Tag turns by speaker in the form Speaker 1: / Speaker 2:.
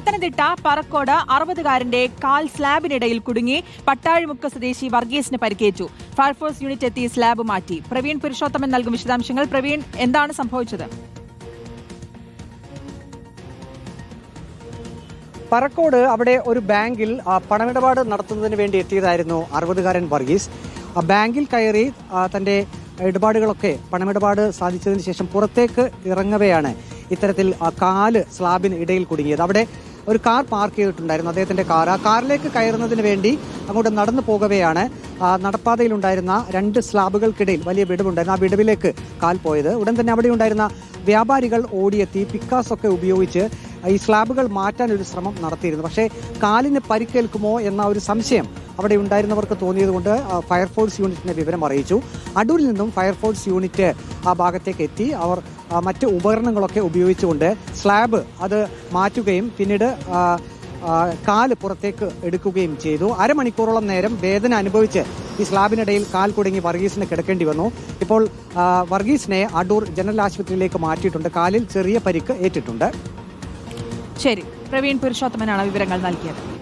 Speaker 1: പത്തനംതിട്ട പറക്കോട് അറുപതുകാരന്റെ കാൽ സ്ലാബിനിടയിൽ കുടുങ്ങി പട്ടാഴിമുക്ക് സ്വദേശി വർഗീസിന് പരിക്കേറ്റു. ഫയർഫോഴ്സ് യൂണിറ്റ് എത്തി സ്ലാബ് മാറ്റി. പ്രവീൺ പുരുഷോത്തമൻ നൽകും വിശദാംശങ്ങൾ. പ്രവീൺ എന്താണ് സംഭവിച്ചത്?
Speaker 2: പറക്കോട് അവിടെ ഒരു ബാങ്കിൽ പണമിടപാട് നടത്തുന്നതിന് വേണ്ടി എത്തിയതായിരുന്നു അറുപതുകാരൻ വർഗീസ്. ആ, ബാങ്കിൽ കയറി തന്റെ ഇടപാടുകളൊക്കെ പണമിടപാട് സാധിച്ചതിന് ശേഷം പുറത്തേക്ക് ഇറങ്ങവെയാണ് ഇത്തരത്തിൽ കാൽ സ്ലാബിന് ഇടയിൽ കുടുങ്ങിയത്. അവിടെ ഒരു കാർ പാർക്ക് ചെയ്തിട്ടുണ്ടായിരുന്നു അദ്ദേഹത്തിന്റെ കാർ. ആ കാറിലേക്ക് കയറുന്നതിന് വേണ്ടി അങ്ങോട്ട് നടന്നു പോകവെയാണ് നടപ്പാതയിലുണ്ടായിരുന്ന രണ്ട് സ്ലാബുകൾക്കിടയിൽ വലിയ വിടവുണ്ടായിരുന്നു. ആ വിടവിലേക്ക് കാൽ പോയത്. ഉടൻ തന്നെ അവിടെ ഉണ്ടായിരുന്ന വ്യാപാരികൾ ഓടിയെത്തി. പിക്കാസ് ഒക്കെ ഉപയോഗിച്ച് ഈ സ്ലാബുകൾ മാറ്റാൻ ഒരു ശ്രമം നടത്തിയിരുന്നു. പക്ഷേ കാലിന് പരിക്കേൽക്കുമോ എന്ന ഒരു സംശയം അവിടെ ഉണ്ടായിരുന്നവർക്ക് തോന്നിയതുകൊണ്ട് ഫയർഫോഴ്സ് യൂണിറ്റിനെ വിവരം അറിയിച്ചു. അടൂരിൽ നിന്നും ഫയർഫോഴ്സ് യൂണിറ്റ് ആ ഭാഗത്തേക്ക് എത്തി. അവർ മറ്റ് ഉപകരണങ്ങളൊക്കെ ഉപയോഗിച്ചുകൊണ്ട് സ്ലാബ് അത് മാറ്റുകയും പിന്നീട് കാൽ പുറത്തേക്ക് എടുക്കുകയും ചെയ്തു. അരമണിക്കൂറോളം നേരം വേദന അനുഭവിച്ച് ഈ സ്ലാബിനിടയിൽ കാൽ കുടുങ്ങി വർഗീസിന് കിടക്കേണ്ടി വന്നു. ഇപ്പോൾ വർഗീസിനെ അടൂർ ജനറൽ ആശുപത്രിയിലേക്ക് മാറ്റിയിട്ടുണ്ട്. കാലിൽ ചെറിയ പരിക്ക് ഏറ്റിട്ടുണ്ട്.
Speaker 1: ശരി. പ്രവീൺ പുരുഷോത്തമനാണ് വിവരങ്ങൾ നൽകിയത്.